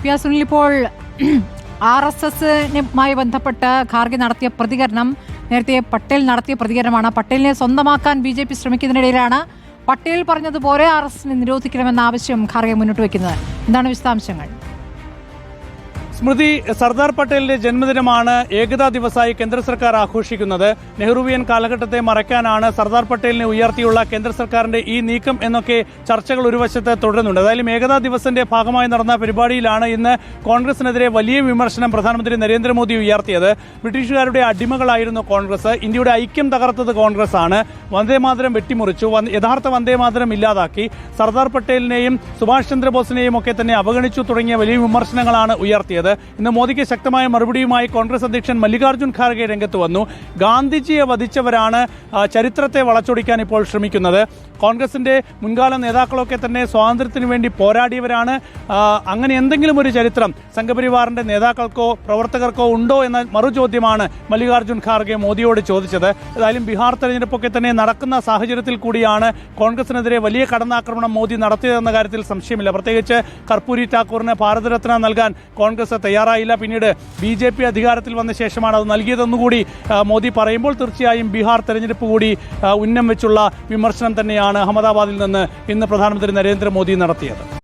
P R Sunil ഇപ്പോൾ R S എസുമായി ബന്ധപ്പെട്ട് ഖാർഗെ നടത്തിയ പ്രതികരണം നേരത്തെ പട്ടേൽ നടത്തിയ പ്രതികരണമാണ്. പട്ടേലിനെ സ്വന്തമാക്കാൻ ബി ജെ പി ശ്രമിക്കുന്നതിനിടയിലാണ് പട്ടേൽ പറഞ്ഞതുപോലെ ആർ എസ് എസിനെ നിരോധിക്കണമെന്ന ആവശ്യം ഖാർഗെ മുന്നോട്ട് വയ്ക്കുന്നത്. എന്താണ് വിശദാംശങ്ങൾ? സ്മൃതി സർദാർ പട്ടേലിന്റെ ജന്മദിനമാണ് ഏകതാ ദിവസമായി കേന്ദ്ര സർക്കാർ ആഘോഷിക്കുന്നത്. നെഹ്റുവിയൻ കാലഘട്ടത്തെ മറയ്ക്കാനാണ് സർദാർ പട്ടേലിനെ ഉയർത്തിയുള്ള കേന്ദ്ര സർക്കാരിന്റെ ഈ നീക്കം എന്നൊക്കെ ചർച്ചകൾ ഒരു വശത്ത് തുടരുന്നുണ്ട്. ഏതായാലും ഏകതാ ദിവസന്റെ ഭാഗമായി നടന്ന പരിപാടിയിലാണ് ഇന്ന് കോൺഗ്രസിനെതിരെ വലിയ വിമർശനം പ്രധാനമന്ത്രി നരേന്ദ്രമോദി ഉയർത്തിയത്. ബ്രിട്ടീഷുകാരുടെ അടിമകളായിരുന്നു കോൺഗ്രസ്. ഇന്ത്യയുടെ ഐക്യം തകർത്തത് കോൺഗ്രസ് ആണ് വന്ദേമാതരം വെട്ടിമുറിച്ചു. യഥാർത്ഥ വന്ദേമാതരം ഇല്ലാതാക്കി. സർദാർ പട്ടേലിനെയും സുഭാഷ് ചന്ദ്രബോസിനെയും ഒക്കെ തന്നെ അവഗണിച്ചു തുടങ്ങിയ വലിയ വിമർശനങ്ങളാണ് ഉയർത്തിയത്. ഇന്ന് മോദിക്ക് ശക്തമായ മറുപടിയുമായി കോൺഗ്രസ് അധ്യക്ഷൻ മല്ലികാർജുൻ ഖാർഗെ രംഗത്ത് വന്നു. ഗാന്ധിജിയെ വധിച്ചവരാണ് ചരിത്രത്തെ വളച്ചൊടിക്കാൻ ഇപ്പോൾ ശ്രമിക്കുന്നത്. കോൺഗ്രസിന്റെ മുൻകാല നേതാക്കളൊക്കെ തന്നെ സ്വാതന്ത്ര്യത്തിന് വേണ്ടി പോരാടിയവരാണ്. അങ്ങനെ എന്തെങ്കിലും ഒരു ചരിത്രം സംഘപരിവാറിന്റെ നേതാക്കൾക്കോ പ്രവർത്തകർക്കോ ഉണ്ടോ എന്ന മറുചോദ്യമാണ് മല്ലികാർജുൻ ഖാർഗെ മോദിയോട് ചോദിച്ചത്. ഏതായാലും ബീഹാർ തെരഞ്ഞെടുപ്പൊക്കെ തന്നെ നടക്കുന്ന സാഹചര്യത്തിൽ കൂടിയാണ് കോൺഗ്രസിനെതിരെ വലിയ കടന്നാക്രമണം മോദി നടത്തിയതെന്ന കാര്യത്തിൽ സംശയമില്ല. പ്രത്യേകിച്ച് കർപ്പൂരി ടാക്കൂറിന് ഭാരതരത്ന നൽകാൻ കോൺഗ്രസ് തയ്യാറായില്ല. പിന്നീട് ബി ജെ പി അധികാരത്തിൽ വന്ന ശേഷമാണ് അത് നൽകിയതെന്നുകൂടി മോദി പറയുമ്പോൾ തീർച്ചയായും ബീഹാർ തെരഞ്ഞെടുപ്പ് കൂടി ഉന്നം വെച്ചുള്ള വിമർശനം തന്നെയാണ് അഹമ്മദാബാദിൽ നിന്ന് ഇന്ന് പ്രധാനമന്ത്രി നരേന്ദ്രമോദി നടത്തിയത്.